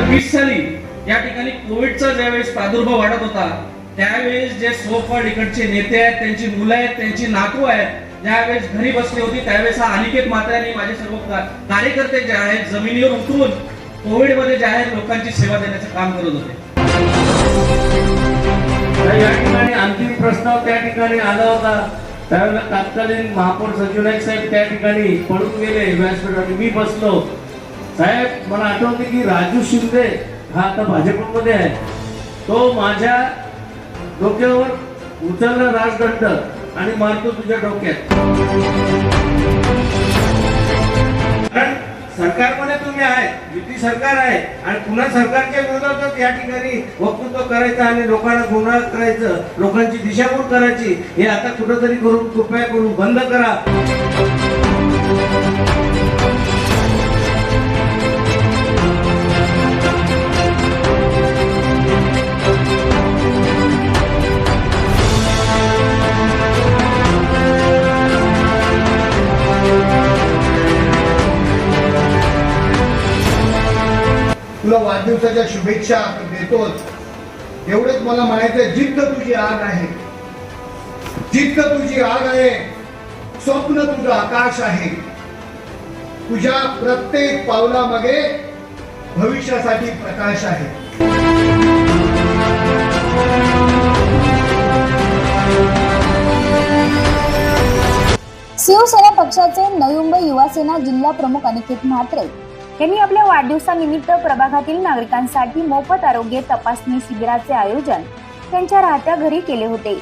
हजार वीस साली या ठिकाणी कोविडचा ज्यावेळेस प्रादुर्भाव वाढत होता त्यावेळेस जे सोफळ इकडचे नेते आहेत त्यांची मुलं आहेत त्यांची नातू आहेत ज्यावेळेस घरी बसली होती त्यावेळेस हा अनिकेत मात्र्यांनी माझे सर्व कार्यकर्ते जे आहेत जमिनीवर उतरून कोविडमध्ये जे आहेत लोकांची सेवा देण्याचं काम करत होते. या ठिकाणी अंतिम प्रस्ताव त्या ठिकाणी आला होता. त्यावेळेला तत्कालीन महापौर सचिव नाईक साहेब त्या ठिकाणी पळून गेले. व्यासपीठावर मी बसलो. साहेब मला आठवते की राजू शिंदे हा आता भाजपमध्ये आहे. तो माझ्या डोक्यावर उचलला राजदंड आणि मारतो तुझ्या डोक्यात. कारण सरकारमध्ये तुम्ही आहे युती सरकार आहे आणि पुन्हा सरकारच्या विरोधातच या ठिकाणी वक्तृत्व करायचं आणि लोकांना गुन्हा करायचं लोकांची दिशाभूल करायची हे आता कुठंतरी करून कृपया करून बंद करा. वाढदिवसाच्या शुभेच्छा देतोच. एवढंच मला म्हणायचं जिद्द तुझी आग आहे. जिद्द तुझी आग आहे. स्वप्न तुझं आकाश आहे. तुझ्या प्रत्येक पावलामागे भविष्यासाठी प्रकाश आहे. शिवसेना पक्षाचे नवी मुंबई युवासेना जिल्हा प्रमुख अनिकेत म्हात्रे यांनी आपल्या वाढदिवसानिमित्त प्रभागातील नागरिकांसाठी मोफत आरोग्य तपासणी शिबिराचे आयोजन त्यांच्या राहत्या घरी केले होते.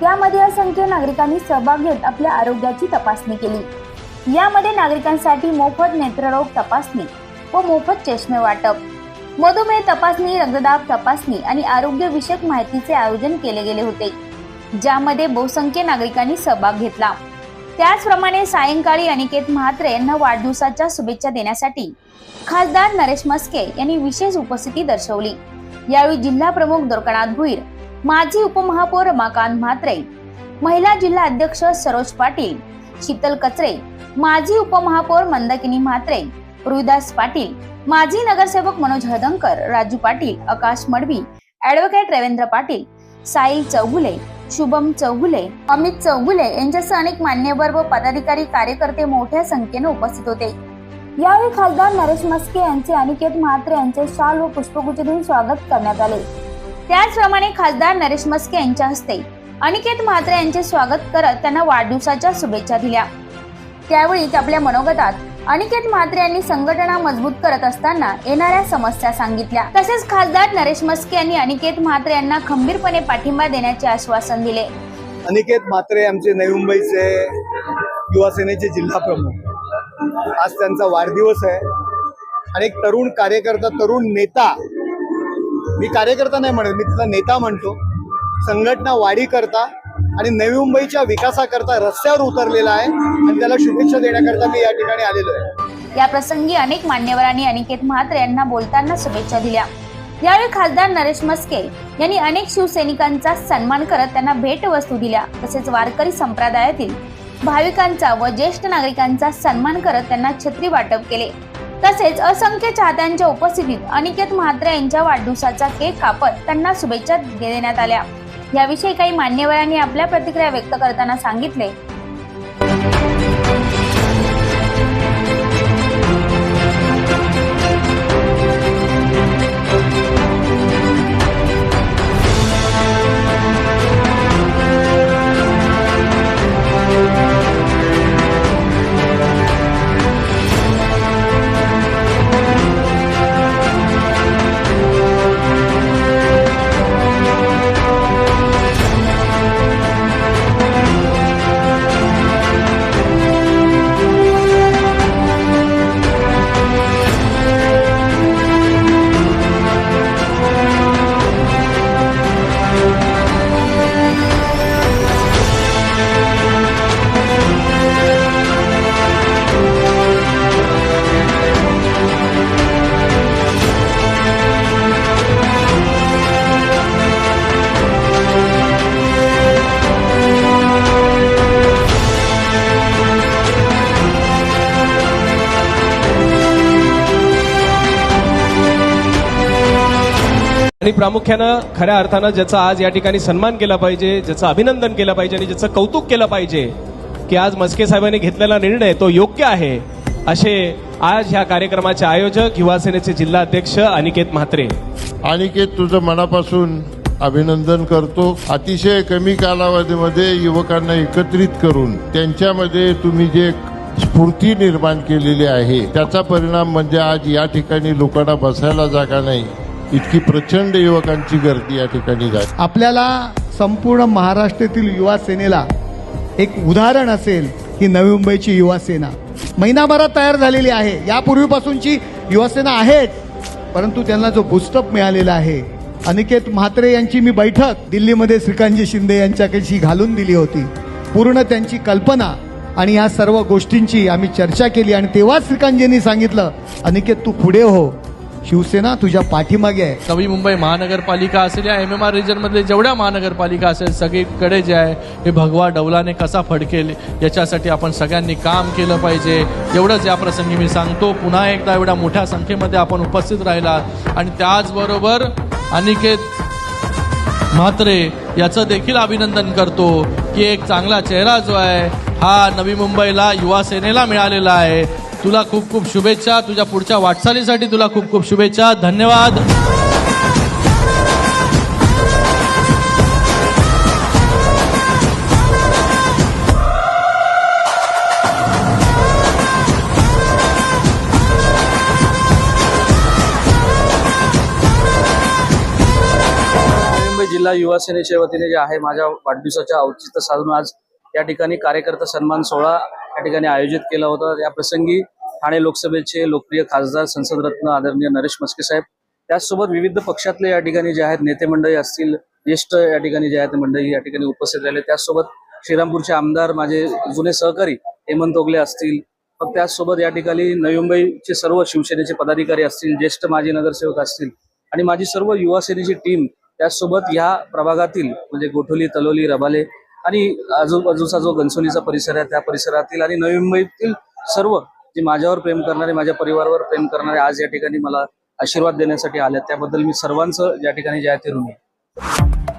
त्यामध्ये असंख्य नागरिकांनी सहभाग घेत आपल्या आरोग्याची तपासणी केली. यामध्ये नागरिकांसाठी मोफत नेत्ररोग तपासणी व मोफत चष्मे वाटप मधुमेह तपासणी रक्तदाब तपासणी आणि आरोग्यविषयक माहितीचे आयोजन केले गेले होते ज्यामध्ये बहुसंख्य नागरिकांनी सहभाग घेतला. त्याचप्रमाणे सायंकाळी अनिकेत म्हात्रे यांना वाढदिवसाच्या शुभेच्छा देण्यासाठी खासदार नरेश मस्के यांनी विशेष उपस्थिती दर्शवली. यावेळी जिल्हा प्रमुख दुर्गनाथ भुईर माजी उपमहापौर रमाकांत म्हात्रे महिला जिल्हा अध्यक्ष सरोज पाटील शीतल कचरे माजी उपमहापौर मंदाकिनी म्हात्रे रुईदास पाटील माजी नगरसेवक मनोज हळदंकर राजू पाटील आकाश मडवी ऍडव्होकेट रवींद्र पाटील साई चौगुले शुभम चौगुले अमित चौगुले यांच्यासह अनेक मान्यवर व पदाधिकारी कार्यकर्ते मोठ्या संख्येने उपस्थित होते. यावेळी खासदार नरेश मस्के यांचे अनिकेत म्हात्रे यांचे शाल व पुष्पगुच्छ देऊन स्वागत करण्यात आले. त्याचप्रमाणे खासदार नरेश मस्के यांच्या हस्ते अनिकेत म्हात्रे यांचे स्वागत करत त्यांना वाढदिवसाच्या शुभेच्छा दिल्या. त्यावेळी आपल्या मनोगतात अनिकेत म्हात्रे यांनी संघटना मजबूत करत असताना येणाऱ्या समस्या सांगितल्या. तसेच खासदार नरेश मस्के यांनी अनिकेत म्हात्रे यांना खंबीरपणे पाठिंबा देण्याचे आश्वासन दिले. अनिकेत म्हात्रे आमचे नवी मुंबईचे युवा सेनेचे जिल्हा प्रमुख. आज त्यांचा वाढदिवस आहे. आणि एक तरुण कार्यकर्ता तरुण नेता. मी कार्यकर्ता नाही म्हणत मी तिथला नेता म्हणतो. संघटना वाढी करता आणि नवी मुंबईच्या विकासाकरता रस्त्यावर उतरलेला आहे आणि त्याला शुभेच्छा देण्याकरता मी या ठिकाणी आलेलो आहे. या प्रसंगी अनेक मान्यवरांनी अनिकेत म्हात्रे यांना बोलताना शुभेच्छा दिल्या. यावेळी खासदार नरेश मस्के यांनी अनेक शिवसैनिकांचा सन्मान करत त्यांना भेटवस्तू दिल्या तसेच वारकरी संप्रदायातील भाविकांचा व ज्येष्ठ नागरिकांचा सन्मान करत त्यांना छत्री वाटप केले. तसेच असंख्य चाहत्यांच्या उपस्थितीत अनिकेत म्हात्रे यांच्या वाढदिवसाचा केक कापत त्यांना शुभेच्छा देण्यात आल्या. याविषयी काही मान्यवरांनी आपल्या प्रतिक्रिया व्यक्त करताना सांगितले. आणि प्रामुख्यानं खऱ्या अर्थानं ज्याचा आज या ठिकाणी सन्मान केला पाहिजे ज्याचं अभिनंदन केलं पाहिजे आणि ज्याचं कौतुक केलं पाहिजे की आज मस्के साहेबांनी घेतलेला निर्णय तो योग्य आहे असे आज ह्या कार्यक्रमाचे आयोजक युवा सेनेचे जिल्हा अध्यक्ष अनिकेत म्हात्रे. अनिकेत तुझं मनापासून अभिनंदन करतो. अतिशय कमी कालावधीमध्ये युवकांना एकत्रित करून त्यांच्यामध्ये तुम्ही जे स्फूर्ती निर्माण केलेली आहे त्याचा परिणाम म्हणजे आज या ठिकाणी लोकांना बसायला जागा नाही. इतकी प्रचंड युवकांची गर्दी या ठिकाणी झाली. आपल्याला संपूर्ण महाराष्ट्रातील युवा सेनेला एक उदाहरण असेल ही नवी मुंबईची युवा सेना. महिनाभरात तयार झालेली आहे. यापूर्वीपासूनची युवा सेना आहेच परंतु त्यांना जो बुस्टअप मिळालेला आहे अनिकेत म्हात्रे यांची मी बैठक दिल्लीमध्ये श्रीकांतजी शिंदे यांच्याकडशी घालून दिली होती. पूर्ण त्यांची कल्पना आणि या सर्व गोष्टींची आम्ही चर्चा केली आणि तेव्हाच श्रीकांतजींनी सांगितलं अनिकेत तू पुढे हो. शिवसेना तुझ्या पाठीमागे आहे. नवी मुंबई महानगरपालिका असेल या एम एम आर रिजनमधले जेवढ्या महानगरपालिका असेल सगळीकडे जे आहे हे भगवा डौलाने कसा फडकेल याच्यासाठी आपण सगळ्यांनी काम केलं पाहिजे. एवढंच या प्रसंगी मी सांगतो पुन्हा एकदा एवढ्या मोठ्या संख्येमध्ये आपण उपस्थित राहिला आणि त्याचबरोबर अनिकेत म्हात्रे याचं देखील अभिनंदन करतो की एक चांगला चेहरा जो आहे हा नवी मुंबईला युवा सेनेला मिळालेला आहे. तुला खूप खूप शुभेच्छा. तुझ्या पुढच्या वाटचालीसाठी तुला खूप खूप शुभेच्छा. धन्यवाद. मुंबई जिल्हा युवा सेनेच्या वतीने जे आहे माझ्या वाढदिवसाच्या औचित्य साधून आज या ठिकाणी कार्यकर्ता सन्मान सोहळा या ठिकाणी आयोजित केला होता. या प्रसंगी ठाणे लोकसभेचे लोकप्रिय खासदार संसदरत्न आदरणीय नरेश मस्के साहेब त्याचसोबत विविध पक्षातले या ठिकाणी जे आहेत नेते मंडळी असतील ज्येष्ठ या ठिकाणी जे आहेत मंडळी या ठिकाणी उपस्थित राहिले. त्याचसोबत श्रीरामपूरचे आमदार माझे जुने सहकारी हेमंत ओगले असतील. मग त्याचसोबत या ठिकाणी नवी मुंबईचे सर्व शिवसेनेचे पदाधिकारी असतील ज्येष्ठ माजी नगरसेवक असतील आणि माझी सर्व युवा सेनेची टीम त्याचसोबत ह्या प्रभागातील म्हणजे गोठोली तलोली रबाले आणि आजूबाजूचा जो घनसोलीचा परिसर आहे त्या परिसरातील आणि नवी मुंबईतील सर्व जे माझ्यावर प्रेम करणारे माझ्या परिवारावर प्रेम करणारे आज या ठिकाणी मला आशीर्वाद देण्यासाठी आले त्याबद्दल मी सर्वांचं या ठिकाणी जे आहे ते ऋणी आहे.